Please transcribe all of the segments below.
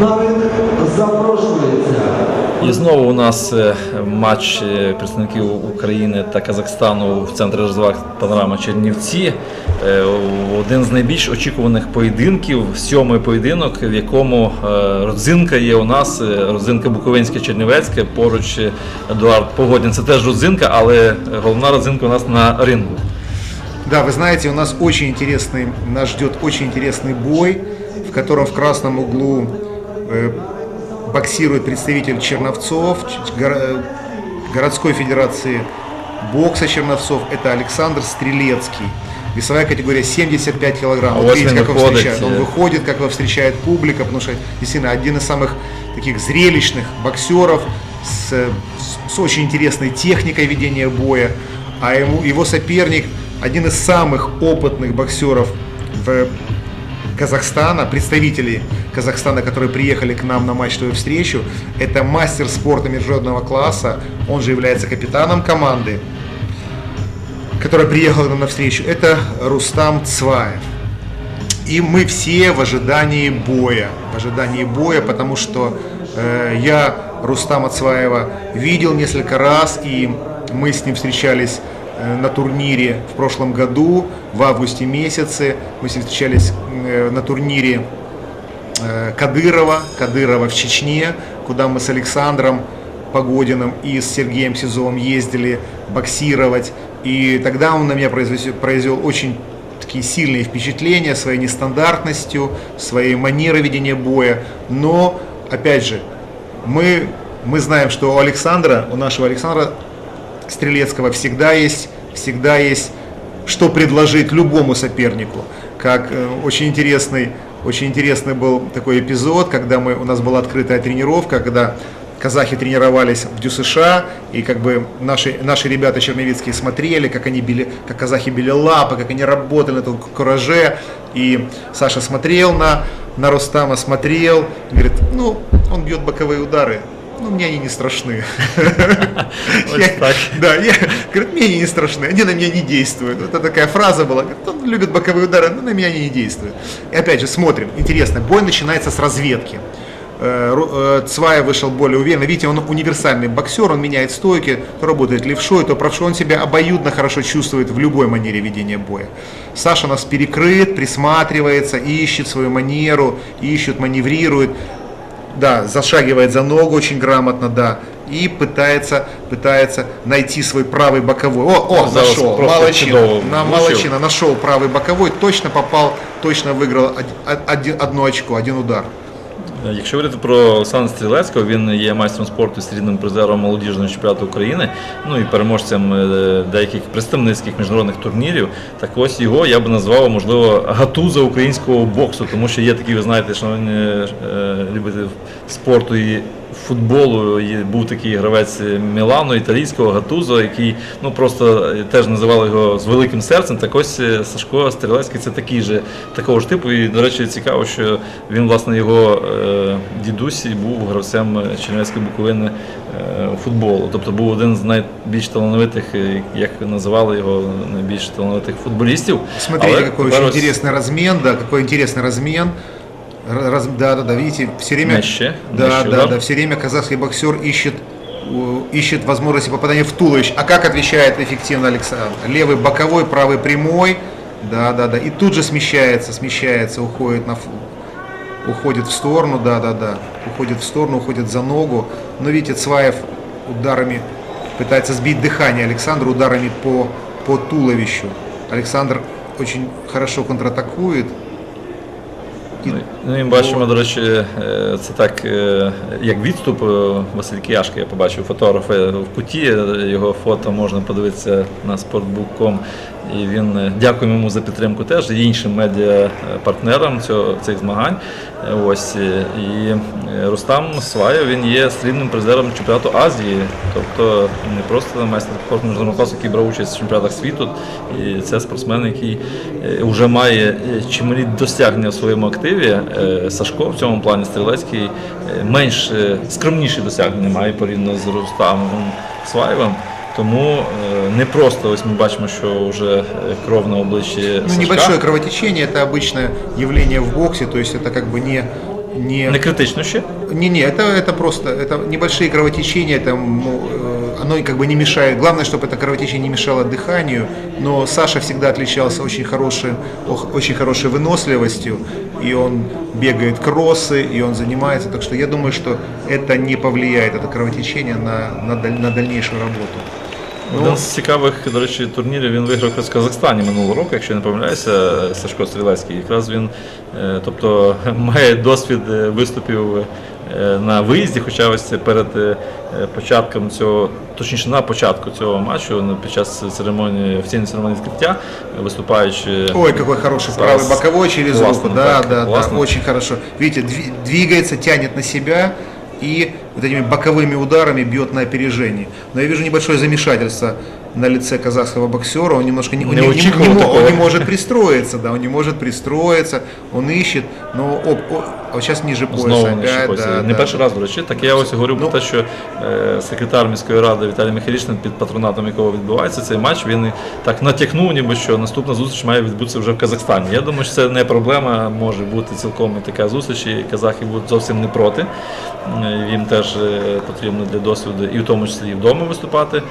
На ринг запрошується. І знову у нас е, матч е, представників України та Казахстану в центрі розваг панорама Чернівці. Е, Один з найбільш очікуваних поєдинків, сьомий поєдинок, в якому е, родзинка є у нас, е, родзинка Буковинська Чернівецька, поруч е, Едуард Погодін. Це теж родзинка, але головна родзинка у нас на рингу. Да, вы знаете, у нас очень интересный, нас ждет очень интересный бой, в котором в красном углу э, боксирует представитель Черновцов, э, городской федерации бокса Черновцов, это Александр Стрелецкий. Весовая категория 75 килограмм. А Вот видите, как он встречает. Он э. выходит, как его встречает публика, потому что действительно один из самых таких зрелищных боксеров с, с очень интересной техникой ведения боя. А ему, его соперник один из самых опытных боксеров в Казахстана, представители Казахстана, которые приехали к нам на матчевую встречу, это мастер спорта международного класса, он же является капитаном команды, которая приехала к нам на встречу, это Рустам Цваев. И мы все в ожидании боя, в ожидании боя, потому что э, я Рустама Цваева видел несколько раз, и мы с ним встречались э, на турнире в прошлом году, в августе месяце. Мы с ним встречались э, на турнире Кадырова, Кадырова в Чечне, куда мы с Александром Погодиным и с Сергеем Сизовым ездили боксировать. И тогда он на меня произвел, произвел очень такие сильные впечатления своей нестандартностью, своей манерой ведения боя. Но, опять же, мы, мы знаем, что у Александра, у нашего Александра Стрелецкого всегда есть, всегда есть что предложить любому сопернику. Как э, очень интересный, очень интересный был такой эпизод, когда мы, у нас была открытая тренировка, когда казахи тренировались в ДЮСШ, и как бы наши, наши ребята черновицкие смотрели, как они били, как казахи били лапы, как они работали на этом кураже, и Саша смотрел на, на Рустама, смотрел, говорит, ну, он бьет боковые удары, ну, мне они не страшны. Да, я, говорит, мне они не страшны, они на меня не действуют. Вот это такая фраза была, говорит, он любит боковые удары, но на меня они не действуют. И опять же, смотрим, интересно, бой начинается с разведки. Э, э, Цваев вышел более уверенно. Видите, он универсальный боксер, он меняет стойки, то работает левшой, то правшой. Он себя обоюдно хорошо чувствует в любой манере ведения боя. Саша у нас перекрыт, присматривается, ищет свою манеру, ищет, маневрирует. Да, зашагивает за ногу очень грамотно, да. И пытается, пытается найти свой правый боковой. О, о, Казалось, нашел, чудово На, влучил. молодчина, нашел правый боковой, точно попал, точно выиграл од- один- одно очко, один удар. Якщо говорити про Олександра Стрілецького, він є майстром спорту срібним призером молодіжного чемпіонату України, ну і переможцем е, деяких представницьких міжнародних турнірів. Так ось його я би назвав, можливо, гатуза українського боксу, тому що є такі, ви знаєте, шановні е, любителі спорту і футболу. Був такий гравець Мілану, італійського гатузо, який ну просто е, теж називали його з великим серцем. Так ось е, Сашко Стрілецький це такий же такого ж типу. І, до речі, цікаво, що він, власне, його е, дідусь був гравцем Чернівецької Буковини е, футболу. Тобто був один з найбільш талановитих, е, як називали його, найбільш талановитих футболістів. Смотрите, Але тепер очень ось интересный да, какой интересный размен. Раз, да, да, да, видите, все время, Мяще, да, мяще да, удар. да, все время казахский боксер ищет, ищет возможности попадания в туловище. А как отвечает эффективно Александр? Левый боковой, правый прямой, да, да, да, и тут же смещается, смещается, уходит на, уходит в сторону, да, да, да, уходит в сторону, уходит за ногу. Но видите, Цваев ударами пытается сбить дыхание Александра ударами по, по туловищу. Александр очень хорошо контратакует. Ну, і бачимо, до речі, е, це так, е, як відступ е, Василь Кияшка, я побачив фотографи в куті, його фото можна подивитися на sportbook.com. І він е, дякуємо йому за підтримку теж і іншим медіа-партнерам цього, цих змагань. Е, Ось е, і Рустам Сваєв він є срібним призером чемпіонату Азії, тобто не просто майстер спорту міжнародного класу, який брав участь в чемпіонатах світу. І це спортсмен, який вже має чималі досягнення в своєму активі. Сашко в цьому плані стрілецький менш скромніші досягнення має порівняно з Рустамом Сваєвим. Тому не просто ось ми бачимо, що вже кров на обличчі Ну, Сашка. небольшое кровотечение, это обычное явление в боксе, то есть это как бы не, не Не критично ще. Не-не, это, это просто, это небольшие кровотечения, это, ну, э, оно как бы не мешает. Главное, чтобы это кровотечение не мешало дыханию. Но Саша всегда отличался очень хорошей, очень хорошей выносливостью, и он бегает кроссы, и он занимается. Так что я думаю, что это не повлияет, это кровотечение, на, на, даль- на дальнейшую работу. Один з цікавих, до речі, турнірів він виграв в Казахстані минулого року, якщо я не помиляюся, Сашко Стрілецький. Якраз він е, тобто, має досвід е, виступів е, на виїзді, хоча ось перед початком цього, точніше на початку цього матчу, ну, під час церемонії, офіційної церемонії відкриття, виступаючи. Ой, какой хороший правый боковой через руку. Да, да, да, очень хорошо. Видите, дви- двигается, тянет на себя и вот этими боковыми ударами бьет на опережение. Но я вижу небольшое замешательство на лице казахского боксера. Он немножко не, он Не не- не- не он не может пристроиться, да, он не может пристроиться, он ищет, но оп, о, а сейчас ниже пояса Знову опять, щепоться. да, не да. перший раз, до речі. Так я ось говорю Ну. про те, що е, секретар міської ради Віталій Михайлішин, під патронатом якого відбувається цей матч, він так натякнув, ніби що наступна зустріч має відбутися вже в Казахстані. Я думаю, що це не проблема, може бути цілком і така зустріч, і казахи будуть зовсім не проти. Е, Їм теж е, потрібно для досвіду і в тому числі і вдома виступати.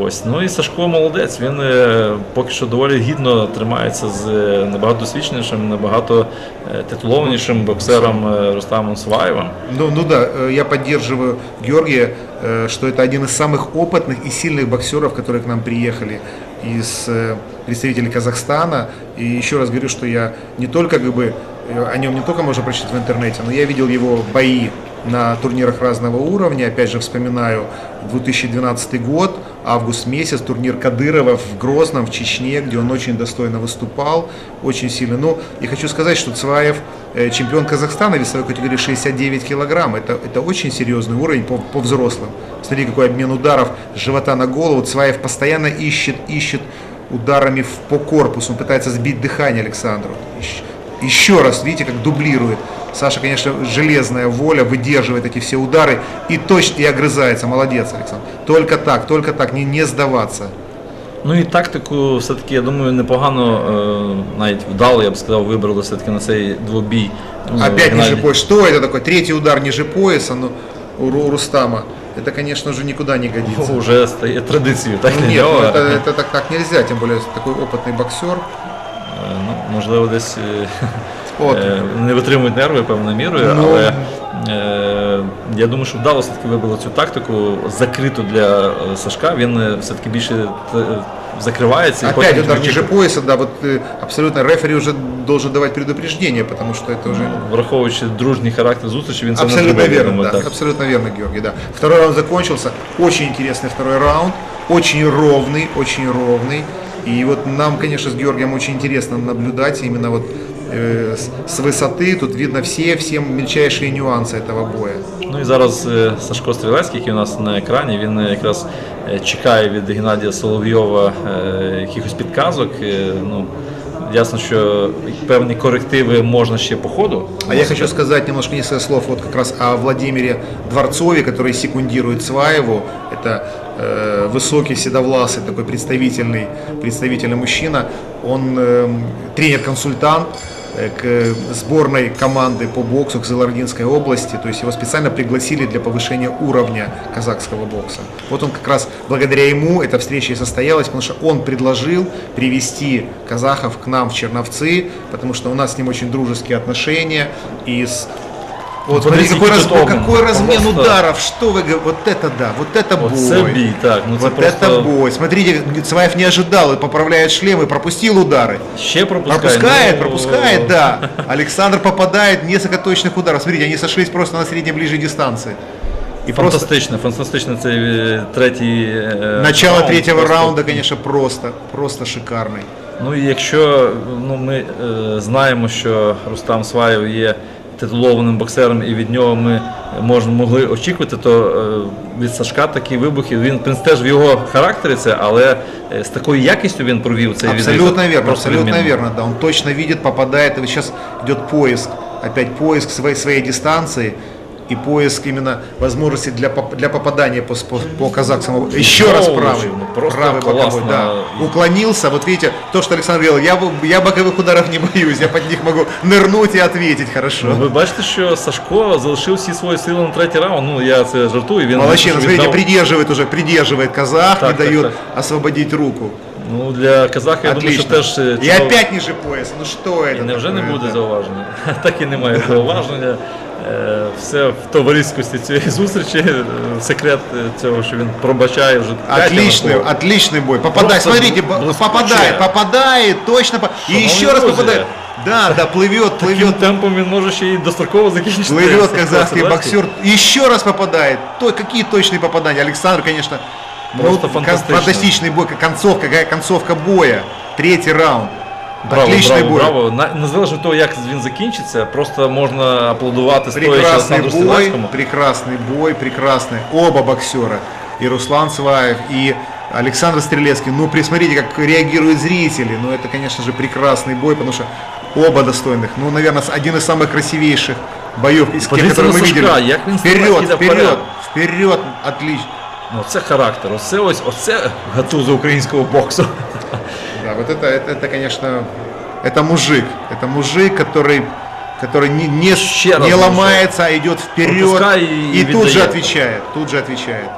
Ось. Ну і Сашко молодець. Він е, поки що доволі гідно тримається з е, набагато досвідченішим, набагато е, титулованішим боксером е, Рустамом Сваєвим. Ну, ну да, э, я поддерживаю Георгия, э, что это один из самых опытных и сильных боксеров, которые к нам приехали из э, представителей Казахстана. И еще раз говорю, что я не только как бы э, о нем не только можно прочитать в интернете, но я видел его бои на турнирах разного уровня. Опять же, вспоминаю 2012 год, август месяц, турнир Кадырова в Грозном, в Чечне, где он очень достойно выступал, очень сильно. Ну, и хочу сказать, что Цваев э, чемпион Казахстана весовой категории 69 килограмм. Это, это очень серьезный уровень по, по взрослым. Смотри, какой обмен ударов с живота на голову. Цваев постоянно ищет, ищет ударами по корпусу. Он пытается сбить дыхание Александру. Еще раз, видите, как дублирует. Саша, конечно, железная воля, выдерживает эти все удары и точно и огрызается. Молодец, Александр. Только так, только так, не, не сдаваться. Ну і тактику, все-таки, я думаю, непогано, е, навіть вдало, я б сказав, вибрали все-таки на цей двобій. Ну, Опять Геннадій- ниже пояса. Что это такое? Третий удар ниже пояса ну, у Ру- Рустама. Это, конечно, уже никуда не годится. Вже стає традицією, так? Ну, для нет, нього. ну, это, это так, так нельзя, тем более такой опытный боксер. Е, Ну, можливо, десь е, От. е, не витримують нерви певною мірою, Ну. але е, я думаю, що вдало все-таки вибрали цю тактику закриту для е, Сашка. Він е, все-таки більше е, закривається і Опять потім удар тільки ниже пояса, да, вот э, абсолютно рефери уже должен давать предупреждение, потому что это уже враховуючи дружній характер зустрічі, він це не абсолютно зробив. я верно, думаю, да, так. абсолютно верно, Георгий, да. Второй раунд закончился, очень интересный второй раунд, очень ровный, очень ровный. И вот нам, конечно, с Георгием очень интересно наблюдать именно вот э, с, с высоты, тут видно все, все мельчайшие нюансы этого боя. Ну і зараз е, Сашко Стрілецький, який у нас на екрані, він е, якраз е, чекає від Геннадія Соловйова е, якихось підказок. Е, Ну, ясно, що певні корективи можна ще по ходу. А я хочу сказать немножко несколько слов вот как раз о Владимире Дворцове, который секундирует Сваеву. Это э, высокий, седовласый, такой представительный, представительный мужчина. Он эм, тренер-консультант э, к сборной команды по боксу к Зелардинской области. То есть его специально пригласили для повышения уровня казахского бокса. Вот он как раз благодаря ему эта встреча и состоялась, потому что он предложил привести казахов к нам в Черновцы, потому что у нас с ним очень дружеские отношения. И с вот смотри, Подивіться, какой, раз- який тут какой обман. размен Просто. ударов, что вы говорите, вот это да, вот это бой. Оце бій, так. Ну це Вот просто это бой. Смотрите, Цваев не ожидал и поправляет шлем и пропустил удары. ще пропускає. Пропускает, Ну, пропускает, да. Александр попадает несколько точных ударов. Смотрите, они сошлись просто на средней ближней дистанции. И просто Фантастично, фантастично цей е, третій е, начало раунд. третьего Просто раунда, конечно, просто, просто шикарный. Ну і якщо ну, ми е, знаємо, що Рустам Сваєв є титулованим боксером, і від нього ми можемо могли очікувати, то е, від Сашка такі вибухи. Він теж в його характері це, але е, з такою якістю він провів цей Абсолютно верно, Просто абсолютно вірно. да. він точно видит, попадає. Зараз йде поиск, опять поиск своєї дистанції. и поиск именно возможности для, поп- для попадания по, по, по казахскому. Еще раз Здорово, правый. ну, просто правый боковой, классно. да. Уклонился, вот видите, то, что Александр говорил, я, бы- я боковых ударов не боюсь, я под них могу нырнуть и ответить хорошо. Ви бачите, що Сашко залишив всі свої сили на третій раунд. Ну я це жартую. Він Молодчина, що смотрите, віддав- придерживает уже, придерживает казах, Так, не так, дает так. освободить руку. Ну для казаха я думаю, що Отлично. теж е, И цього- опять ниже пояса, ну что это? І невже не такое, буде да? зауваження? Так і немає зауваження. Е, Все в товариськості цієї зустрічі. Е, Секрет е, цього, що він пробачає вже п'ять Отличный, ранков. отличный бой. Попадает, Просто смотрите, бл- б- блескучая. попадает, попадает, точно. по- И Шановні еще раз друзі, попадает. Да, да, плывет, Таким плывет, темпом він може ще й достроково закінчити. плывет Сашко казахский Садлецький. боксер. Еще раз попадает. То, какие точные попадания. Александр, конечно, Просто ну, фантастично. фантастичный бой. как Концовка, какая концовка боя. Третий раунд. Браво, Отличный браво, бой. браво. На- Незалежно від того, як він закінчиться, просто можна аплодувати стоячи Прекрасный Олександру бой, Стрілецькому. прекрасный бой, прекрасный. Оба боксера. И Руслан Сваев, и Александр Стрелецкий. Ну, присмотрите, как реагируют зрители. Ну, это, конечно же, прекрасный бой, потому что оба достойных. Ну, наверное, один из самых красивейших боев из тех, Подивіться которые на мы Сашка, видели. як він Вперед, стріляє, вперед, вперед. вперед, отлично. Ну, це характер. Оце ось оце гатуза українського боксу. Да, вот это, это, это, конечно, это мужик. Это мужик, который, который не, не, Еще раз не мужик. ломается, а идет вперед Пропускай и- и, и тут же выдает. отвечает. Тут же отвечает.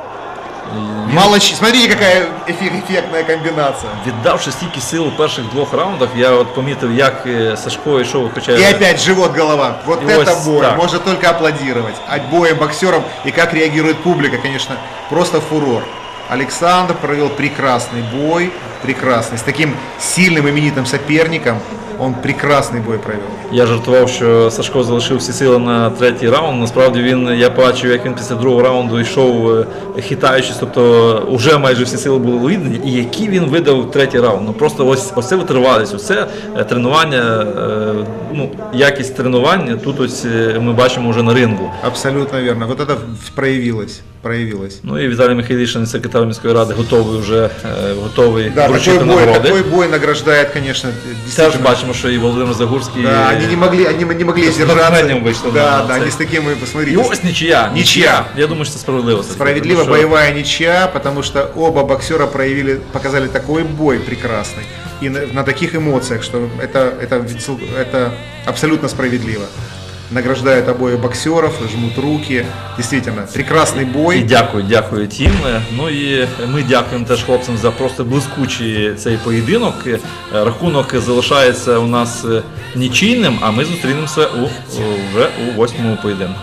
Мало ч- Смотрите, какая эффе- эффектная комбинация. Віддавши стільки сил у перших двох раундах, я от помітив, як е, Сашко йшов, хоча И опять живот, голова. Вот И это вот бой. так. Можно только аплодировать. От боя боксеров и как реагирует публика, конечно, просто фурор. Александр провел прекрасный бой, прекрасный, с таким сильным именитым соперником. Он прекрасный бой провел. я жартував, що Сашко залишив всі сили на третій раунд. Насправді він, я бачив, як він після другого раунду йшов е, хитаючись, тобто вже майже всі сили були віддані. І які він видав третій раунд. Ну просто ось ось це витривалість, ось це е, тренування, е, ну якість тренувань. Тут ось е, ми бачимо вже на рингу. Абсолютно верно. Вот это проявилось. Проявилось. Ну і Віталій Михайлішин, секретар міської ради, готовий вже е, готовий Да, вручити такой бой, нагороди. такой бой награждает, конечно, Теж действительно. бачимо, що і Володимир Загурський. Да, они не могли, они не могли С сдержаться. натхнением вышли Да, на да, цель. они с таким, вы І посмотрите, ось нічия. Нічия. Я думаю, що це справедливо. все-таки, Справедливо тому що боевая ничья, потому что оба боксера проявили, показали такой бой прекрасный. И на, на таких эмоциях, что это, это, это абсолютно справедливо. Награждают обоих боксеров, жмут руки. Действительно, прекрасный І бой. дякую, дякую тім. Ну і ми дякуємо теж хлопцям за просто блискучий цей поєдинок. Е, Рахунок залишається у нас е, нічийним, а ми зустрінемося у- вже у восьмому поєдинку.